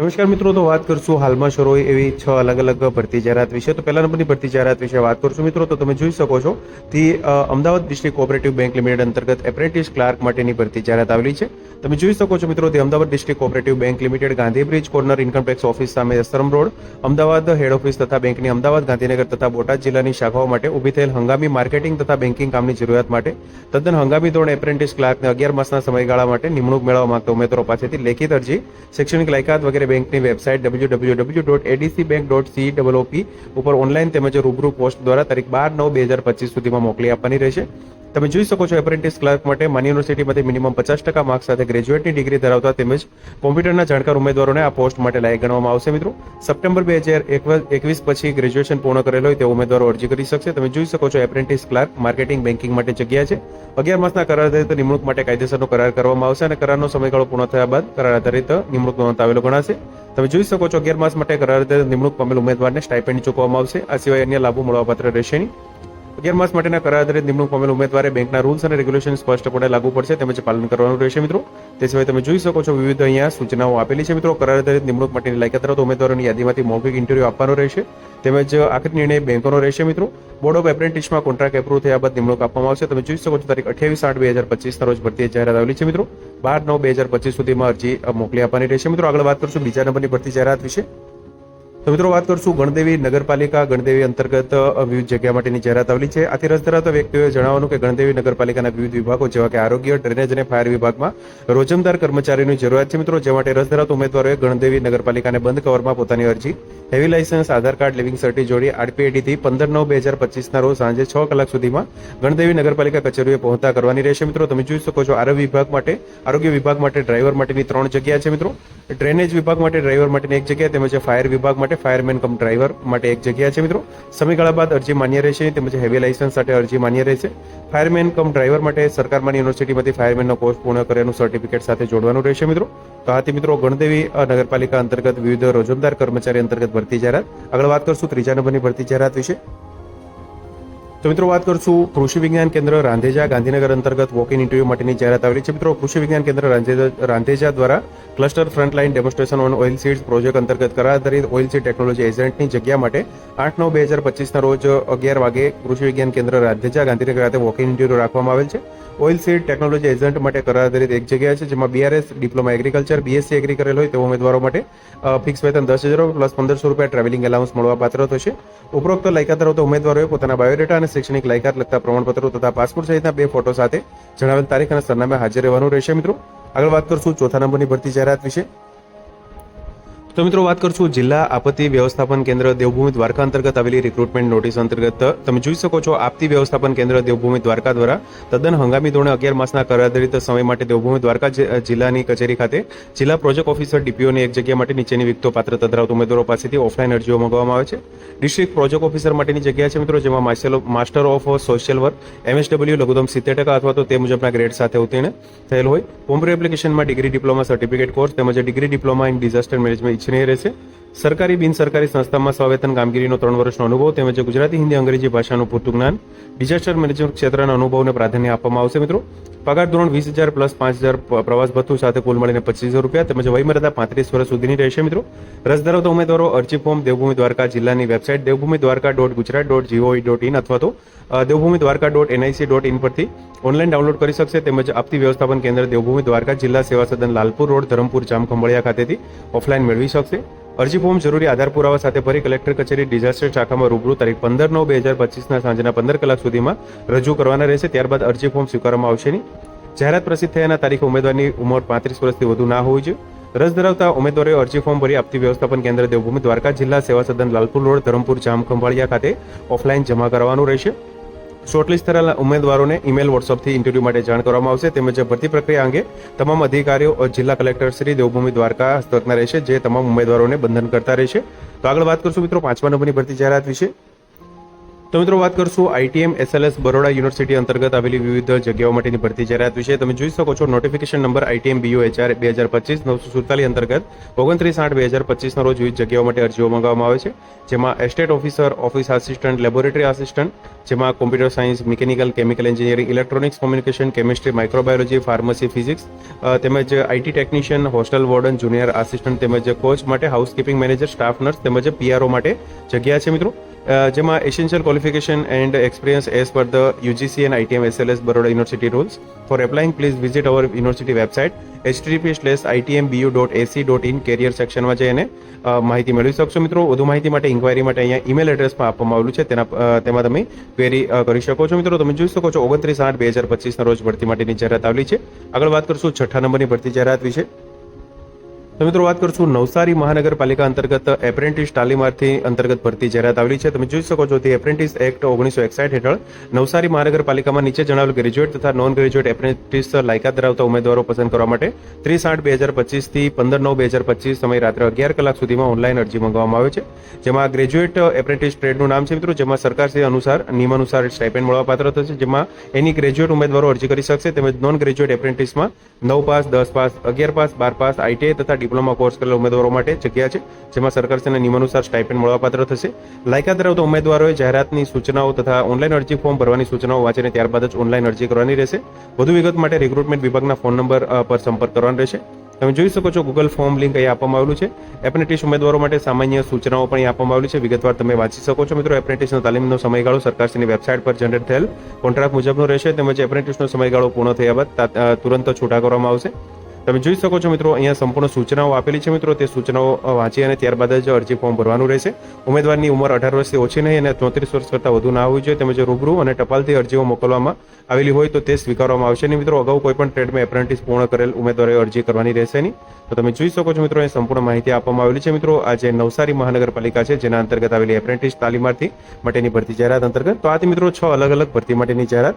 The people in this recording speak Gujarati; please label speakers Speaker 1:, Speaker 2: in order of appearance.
Speaker 1: નમસ્કાર મિત્રો, તો વાત કરશું હાલમાં શરૂ હોય એવી છ અલગ અલગ ભરતી જાહેરાત વિશે. તો પહેલા નંબરની ભરતી જાહેરાત વિશે વાત કરશું મિત્રો, તો તમે જોઈ શકો છો તે Ahmedabad district cooperative bank limited અંતર્ગત એપ્રેન્ટિસ ક્લાર્ક માટેની ભરતી જાહેરાત આવેલી છે. તમે જોઈ શકો છો મિત્રો તે Ahmedabad district cooperative bank limited, Gandhi bridge corner income tax office સામે Ashram road, Ahmedabad head office તથા બેંકની અમદાવાદ, ગાંધીનગર તથા બોટાદ જિલ્લાની શાખાઓ માટે ઊભી થયેલ હંગામી માર્કેટિંગ તથા બેન્કિંગ કામની જરૂરિયાત માટે તદ્દન હંગામી ધોરણે એપ્રેન્ટિસ ક્લાર્કને અગિયાર માસના સમયગાળા માટે નિમણૂક મેળવવા માંગતા ઉમેદવારો પાસેથી લેખિત અરજી, શૈક્ષણિક લાયકાત વગેરે બેંકની website W W W dot ADC bank dot C double OP ઉપર ઓનલાઈન તેમજ રૂબરૂ પોસ્ટ દ્વારા તારીખ બાર નવ બે હજાર પચીસ સુધીમાં મોકલી આપવાની રહેશે. તમે જોઈ શકો છો એપ્રેન્ટિસ ક્લાર્ક માટે માન્ય યુનિવર્સિટીમાંથી મિનિમમ પચાસ ટકા માર્ક્સ સાથે ગ્રેજ્યુએટની ડિગ્રી ધરાવતા તેમજ કોમ્પ્યુટરના જાણકાર ઉમેદવારોને આ પોસ્ટ માટે લાયક ગણવામાં આવશે. મિત્રો, સપ્ટેમ્બર બે હજાર એકવીસ પછી ગ્રેજ્યુએશન પૂર્ણ કરેલ હોય તે ઉમેદવારો અરજી કરી શકશે. તમે જોઈ શકો છો એપ્રેન્ટિસ ક્લાર્ક માર્કેટિંગ બેન્કિંગ માટે જગ્યા છે. અગિયાર માસના કરાર આધારિત નિમણૂક માટે કાયદેસરનો કરાર કરવામાં આવશે અને કરારનો સમયગાળો પૂર્ણ થયા બાદ કરાર આધારિત નિમણૂક નોંધાવેલો ગણાશે. તમે જોઈ શકો છો અગિયાર માસ માટે કરાર આધારિત નિમણૂક પામેલ ઉમેદવારને સ્ટાઇપેન્ડ ચૂકવવામાં આવશે. આ સિવાય અન્ય લાભો મળવાપાત્ર રહેશે નહીં. અગિયાર માસ માટેના કરાર આધારિત નિમણૂક પામેલ ઉમેદવારે બેંકના રૂલ્સ અને રેગ્યુલેશન સ્પષ્ટપણે લાગુ પડશે તેમજ પાલન કરવાનું રહેશે મિત્રો. તે સિવાય તમે જોઈ શકો છો વિવિધ અહીંયા સૂચનાઓ આપેલી છે મિત્રો. કરાર આધારિત નિમણૂક માટેની લાયકાત ધરાવતા ઉમેદવારોની યાદીમાંથી મૌખિક ઇન્ટરવ્યુ આપવાનો રહેશે. તેમજ આખરી નિર્ણય બેંકોનો રહેશે મિત્રો. બોર્ડ ઓફ એપ્રેન્ટિસમાં કોન્ટ્રાક્ટ એપ્રુવ થયા બાદ નિમણૂક આપવામાં આવશે. તમે જોઈ શકો છો તારીખ અઠ્યાવીસ આઠ બે હજાર પચીસના રોજ ભરતી જાહેરાત આવેલી છે મિત્રો. બાર નવ બે હજાર પચીસ સુધીમાં અરજી મોકલી આપવાની રહેશે મિત્રો. આગળ વાત કરશું બીજા નંબરની ભરતી જાહેરાત વિશે. તો મિત્રો વાત કરશું ગણદેવી નગરપાલિકા ગણદેવી અંતર્ગત વિવિધ જગ્યા માટેની જાહેરાત આવેલી છે. આથી રસ ધરાવતા વ્યક્તિઓએ જણાવવાનું કે ગણદેવી નગરપાલિકાના વિવિધ વિભાગો જેવા કે આરોગ્ય, ડ્રેનેજ અને ફાયર વિભાગમાં રોજમદાર કર્મચારીની જરૂરિયાત છે. મિત્રો, જે માટે રસ ધરાવતા ઉમેદવારોએ ગણદેવી નગરપાલિકાને બંધ કવરમાં પોતાની અરજી, heavy licence Aadhaar card, leaving cert જોડી આરપીએડીથી પંદર નવ બે હજાર પચીસના રોજ સાંજે છ કલાક સુધીમાં ગણદેવી નગરપાલિકા કચેરીએ પહોંચતા કરવાની રહેશે. મિત્રો, તમે જોઈ શકો છો આરોગ્ય વિભાગ માટે, આરોગ્ય વિભાગ માટે ડ્રાઈવર માટેની ત્રણ જગ્યા છે. મિત્રો, ડ્રેનેજ વિભાગ માટે ડ્રાઈવર માટેની એક જગ્યા, તેમજ ફાયર વિભાગ માટે ફાયરમેન કમ ડ્રાઈવર માટે એક જગ્યા છે મિત્રો. સમયગાળા બાદ અરજી માન્ય રહેશે, તેમજ હેવી લાયસન્સ સાથે અરજી માન્ય રહેશે. ફાયરમેન કમ ડ્રાઈવર માટે સરકારમાં યુનિવર્સિટીમાંથી ફાયરમેનનો કોર્સ પૂર્ણ કરેલું સર્ટિફિકેટ સાથે જોડવાનું રહેશે મિત્રો. તો આથી મિત્રો, ગણદેવી નગરપાલિકા અંતર્ગત વિવિધ રોજમદાર કર્મચારી અંતર્ગત ભરતી જાહેરાત. આગળ વાત કરશું ત્રીજા નંબરની ભરતી જાહેરાત વિશે. તો મિત્રો વાત કરશું કૃષિ વિજ્ઞાન કેન્દ્ર રાંધેજા ગાંધીનગર અંતર્ગત વોક ઇન ઇન્ટરવ્યુ માટેની જાહેરાત આવેલી છે. મિત્રો, કૃષિ વિજ્ઞાન કેન્દ્ર રાંધેજા રાંધેજા દ્વારા cluster frontline demonstration on oil seeds project અંતર્ગત કરાર આધારિત ઓઇલ સીડ ટેકનોલોજી એજન્ટની જગ્યા માટે આઠ નવ બે હજાર પચીસના રોજ અગિયાર વાગે કૃષિ વિજ્ઞાન કેન્દ્ર રાંધેજા ગાંધીનગર ખાતે વોક ઇન ઇન્ટરવ્યુ રાખવામાં આવેલ છે. ઓઇલ સીડ ટેકનોલોજી એજન્ટ માટે કરાર આધારિત એક જગ્યા છે, જેમાં BRS diploma agriculture BSc agri કરેલ હોય તેવા ઉમેદવારો માટે ફિક્સ વેતન દસ હજાર પ્લસ પંદરસો રૂપિયા ટ્રાવેલિંગ એલાઉન્સ મળવા પાત્ર થશે. ઉપરોક્ત લાયકાત ધરાવતા ઉમેદવારોએ પોતાના બાયોડેટા અને શૈક્ષણિક લાયકાત લગતા પ્રમાણપત્રો તથા પાસપોર્ટ સહિતના બે ફોટો સાથે જણાવેલ તારીખ અને સરનામે હાજર રહેવાનું રહેશે મિત્રો. આગળ વાત કરશું ચોથા નંબરની ભરતી જાહેરાત વિશે. તો મિત્રો વાત કરશું જિલ્લા આપત્તિ વ્યવસ્થાપન કેન્દ્ર દેવભૂમિ દ્વારકા અંતર્ગત આવેલી રિક્રુટમેન્ટ નોટિસ અંતર્ગત. તમે જોઈ શકો છો આપતી વ્યવસ્થાપન કેન્દ્ર દેવભૂમિ દ્વારકા દ્વારા તદ્દન હંગામી ધોરણે અગિયાર માસના કરાધારિત સમય માટે દેવભૂમિ દ્વારકા જિલ્લાની કચેરી ખાતે જિલ્લા પ્રોજેક્ટ ઓફિસર ડીપીઓની એક જગ્યા માટે નીચેની વિગતો પાત્રતા ધરાવતા ઉમેદવારો પાસેથી ઓફલાઈન અરજીઓ મંગાવવામાં આવે છે. ડિસ્ટ્રિક્ટ પ્રોજેક્ટ ઓફિસર માટેની જગ્યા છે મિત્રો, જેમાં master of- social work MSW લઘુત્તમ સિત્તેર ટકા અથવા તો તે મુજબના ગ્રેડ સાથે ઉત્તીર્ણ થયેલ હોય. કોમ્પ્યુટર એપ્લિકેશનમાં ડિગ્રી ડિપ્લોમા સર્ટિફિકેટ કોર્સ તેમજ degree diploma in disaster management ઇચ્છનીય રહેશે સરકારી બિન સરકારી સંસ્થામાં સ્વાવેતન કામગીરીનો ત્રણ વર્ષનો અનુભવ તેમજ ગુજરાતી, હિન્દી, અંગ્રેજી ભાષાનું પૂરતું જ્ઞાન ડિઝાસ્ટર મેનેજમેન્ટ ક્ષેત્રના અનુભવને પ્રાધાન્ય આપવામાં આવશે. મિત્રો, પગાર ધોરણ વીસ હજાર પ્લસ પાંચ હજાર પ્રવાસ ભથ્થું સાથે કુલ મળીને પચીસ હજાર રૂપિયા તેમજ વયમર્યાદા પાંત્રીસ વર્ષ સુધીની રહેશે. મિત્રો રસ ધરાવતા ઉમેદવારો અરજી ફોર્મ દેવભૂમિ દ્વારકા જિલ્લાની website Devbhumi Dwarka dot Gujarat dot GOV dot in અથવા તો Devbhumi Dwarka dot NIC dot in પરથી ઓનલાઈન ડાઉનલોડ કરી શકશે. તેમજ આપતી વ્યવસ્થાપન કેન્દ્ર દેવભૂમિ દ્વારકા જિલ્લા સેવા સદન લાલપુર રોડ, ધરમપુર, જામખંભળિયા ખાતેથી ઓફલાઈન મેળવી શકશે. અરજી ફોર્મ જરૂરી આધાર પુરાવા સાથે ભરી કલેક્ટર કચેરી ડિઝાસ્ટર શાખામાં રૂબરૂ તારીખ પંદર નવ બે હજાર પચીસના સાંજના પંદર કલાક સુધીમાં રજૂ કરવાના રહેશે. ત્યારબાદ અરજી ફોર્મ સ્વીકારવામાં આવશે નહીં. જાહેરાત પ્રસિદ્ધ થયાના તારીખે ઉમેદવારની ઉંમર પાંત્રીસ વર્ષથી વધુ ના હોવી જોઈએ. રસ ધરાવતા ઉમેદવારોએ અરજી ફોર્મ ભરી આપતી વ્યવસ્થાપન કેન્દ્ર દેવભૂમિ દ્વારકા જિલ્લા સેવા સદન લાલપુર રોડ, ધરમપુર જામ ખંભાળિયા ખાતે ઓફલાઈન જમા કરવાનું રહેશે. શોર્ટલિસ્ટ થયેલા ઉમેદવારોને ઈમેલ, વોટ્સઅપથી ઇન્ટરવ્યૂ માટે જાણ કરવામાં આવશે. તેમજ ભરતી પ્રક્રિયા અંગે તમામ અધિકારીઓ જિલ્લા કલેક્ટર શ્રી દેવભૂમિ દ્વારકા હસ્તકના રહેશે, જે તમામ ઉમેદવારોને બંધન કરતા રહેશે. તો આગળ વાત કરશું મિત્રો પાંચમા નંબરની ભરતી જાહેરાત વિશે. તો મિત્રો વાત કરશું આઈટીએમ, એસએલએસ, બરોડા યુનિવર્સિટી અંતર્ગત આવેલી વિવિધ જગ્યાઓ માટેની ભરતી જાહેરાત વિશે તમે જોઈ શકો છો notification number ITM BO HR બે હજાર પચીસ, નવસો સુડતાલીસ અંતર્ગત ઓગણત્રીસ આઠ બે હજાર પચીસના રોજ વિવિધ જગ્યાઓ માટે અરજીઓ મંગાવવામાં આવે છે. જેમાં estate officer office assistant laboratory assistant જેમાં computer science mechanical chemical engineering electronics communication chemistry microbiology pharmacy physics તેમજ IT technician hostel warden junior assistant તેમજ કોચ માટે હાઉસકીપિંગ મેનેજર સ્ટાફ નર્સ તેમજ પીઆરઓ માટે જગ્યા છે મિત્રો. જેમાં essential qualification and experience as per the UGC and ITM SLS Baroda university rules for applying please visit our university website HTP slash ITM BU dot AC dot in career સેક્શનમાં જઈને માહિતી મેળવી શકશો મિત્રો. વધુ માહિતી માટે ઇન્ક્વાયરી માટે અહીંયા ઈમેલ એડ્રેસમાં આપવામાં આવેલું છે. તેના તેમાં તમે ક્વેરી કરી શકો છો મિત્રો. તમે જોઈ શકો છો, ઓગણત્રીસ આઠ બે હજાર પચીસના રોજ ભરતી માટેની જાહેરાત આવેલી છે. આગળ વાત કરશું છઠ્ઠા નંબરની ભરતી જાહેરાત વિશે. તો મિત્રો વાત કરશું નવસારી મહાનગરપાલિકા અંતર્ગત એપ્રેન્ટિસ તાલીમાર્થી અંતર્ગત ભરતી જાહેરાત આવેલી છે. તમે જોઈ શકો છો તે એપ્રેન્ટિસ એક્ટ ઓગણીસો એકસાઠ હેઠળ નવસારી મહાનગરપાલિકામાં નીચે જણાવેલ ગ્રેજ્યુએટ તથા નોન ગ્રેજ્યુએટ એપ્રેન્ટિસ લાયકાત ધરાવતા ઉમેદવારો પસંદ કરવા માટે ત્રીસ આઠ બે હજાર પચીસથી પંદર નવ બે હજાર પચીસ સમય રાત્રે અગિયાર કલાક સુધીમાં ઓનલાઈન અરજી મંગાવવામાં આવે છે. જેમાં ગ્રેજ્યુએટ એપ્રેન્ટિસ ટ્રેડનું નામ છે મિત્રો, જેમાં સરકારશ્રી અનુસાર નિયમાનુસાર સ્ટાઇપેન્ડ મળવાપાત્ર થશે. જેમાં એની ગ્રેજ્યુએટ ઉમેદવારો અરજી કરી શકશે. તેમજ નોન ગ્રેજ્યુએટ એપ્રેન્ટિસમાં નવ પાસ, દસ પાસ, અગિયાર પાસ, બાર પાસ, આઈટીઆઈ તથા ડિપ્લોમા કોર્સ કરેલા ઉમેદવારો માટે જગ્યા છે, જેમાં સરકારશ્રીના નિયમાનુસાર સ્ટાઇપેન્ડ મળવાપાત્ર થશે. લાયકાત ધરાવતા ઉમેદવારોએ જાહેરાતની સૂચનાઓ તથા ઓનલાઈન અરજી ફોર્મ ભરવાની સૂચનાઓ વાંચીને ત્યારબાદ જ ઓનલાઈન અરજી કરવાની રહેશે. વધુ વિગત માટે રિક્રુટમેન્ટ વિભાગના ફોન નંબર પર સંપર્ક કરવાનો રહેશે. તમે જોઈ શકો છો ગૂગલ ફોર્મ લિંક અહીં આપવામાં આવેલું છે. એપ્રેન્ટિસ ઉમેદવારો માટે સામાન્ય સૂચનાઓ પણ આપવામાં આવેલી છે. વિગતવાર તમે વાંચી શકો છો મિત્રો. એપ્રેન્ટિસનો તાલીમનો સમયગાળો સરકારશ્રીની વેબસાઇટ પર જનરેટ થયેલ. કોન્ટ્રાક્ટ મુજબનો રહેશે, તેમજ એપ્રેન્ટિસનો સમયગાળો પૂર્ણ થયા બાદ તુરંત છૂટા કરવામાં આવશે. તમે જોઈ શકો છો મિત્રો, અહીંયા સંપૂર્ણ સૂચનાઓ આપેલી છે મિત્રો. તે સૂચનાઓ વાંચી અને ત્યારબાદ જ અરજી ફોર્મ ભરવાનું રહેશે. ઉમેદવારની ઉંમર અઢાર વર્ષથી ઓછી નહીં અને ચોત્રીસ વર્ષ કરતાં વધુ ના હોવી જોઈએ. તેમજ રૂબરૂ અને ટપાલથી અરજીઓ મોકલવામાં આવેલી હોય તો તે સ્વીકારવામાં આવશે નહીં મિત્રો. અગાઉ કોઈપણ ટ્રેડમાં એપ્રેન્ટિસ પૂર્ણ કરેલ ઉમેદવારોએ અરજી કરવાની રહેશે નહીં. તો તમે જોઈ શકો છો મિત્રો અહીં સંપૂર્ણ માહિતી આપવામાં આવેલી છે મિત્રો. આ જે નવસારી મહાનગરપાલિકા છે, જેના અંતર્ગત આવેલી એપ્રેન્ટિસ તાલીમાર્થી માટેની ભરતી જાહેરાત અંતર્ગત. તો આથી મિત્રો, છ અલગ અલગ ભરતી માટેની જાહેરાત